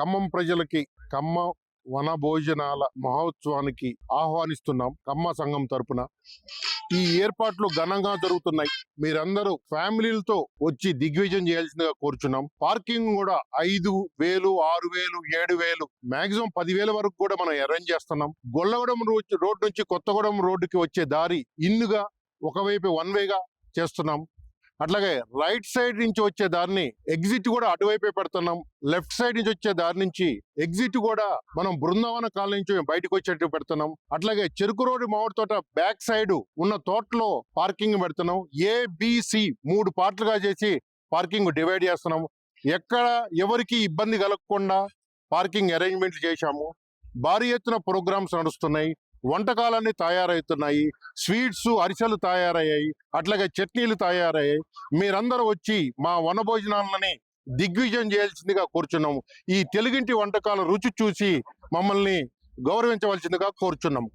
ఖమ్మం ప్రజలకి కమ్మ వన భోజనాల మహోత్సవానికి ఆహ్వానిస్తున్నాం కమ్మ సంఘం తరపున. ఈ ఏర్పాట్లు ఘనంగా జరుగుతున్నాయి. మీరందరూ ఫ్యామిలీలతో వచ్చి దిగ్విజయం చేయాల్సిందిగా కోరుచున్నాం. పార్కింగ్ కూడా ఐదు వేలు ఆరు వేలు ఏడు వేలు మాక్సిమం పదివేల వరకు కూడా మనం అరేంజ్ చేస్తున్నాం. గొల్లగూడెం రోడ్ రోడ్ నుంచి కొత్తగూడెం రోడ్డుకి వచ్చే దారి ఇన్నుగా ఒకవైపు వన్ వేగా చేస్తున్నాం. అట్లాగే రైట్ సైడ్ నుంచి వచ్చే దారిని ఎగ్జిట్ కూడా అటువైపే పెడుతున్నాం. లెఫ్ట్ సైడ్ నుంచి వచ్చే దారి నుంచి ఎగ్జిట్ కూడా మనం బృందావన కాలనీ నుంచి బయటకు వచ్చేట్టు పెడుతున్నాం. అట్లాగే చెరుకు రోడ్డు మామిడి తోట బ్యాక్ సైడ్ ఉన్న తోటలో పార్కింగ్ పెడుతున్నాం. ఏబిసి మూడు పార్ట్లుగా చేసి పార్కింగ్ డివైడ్ చేస్తున్నాం. ఎక్కడ ఎవరికి ఇబ్బంది కలగకుండా పార్కింగ్ అరేంజ్మెంట్లు చేశాము. భారీ ఎత్తున ప్రోగ్రామ్స్ నడుస్తున్నాయి. వంటకాలన్నీ తయారవుతున్నాయి స్వీట్స్ అరిసెలు తయారయ్యాయి అట్లాగే చట్నీలు తయారయ్యాయి. మీరందరూ వచ్చి మా వనభోజనాలని దిగ్విజయం చేయాల్సిందిగా కోరుచున్నాము. ఈ తెలుగింటి వంటకాల రుచి చూసి మమ్మల్ని గౌరవించవలసిందిగా కోరుచున్నాము.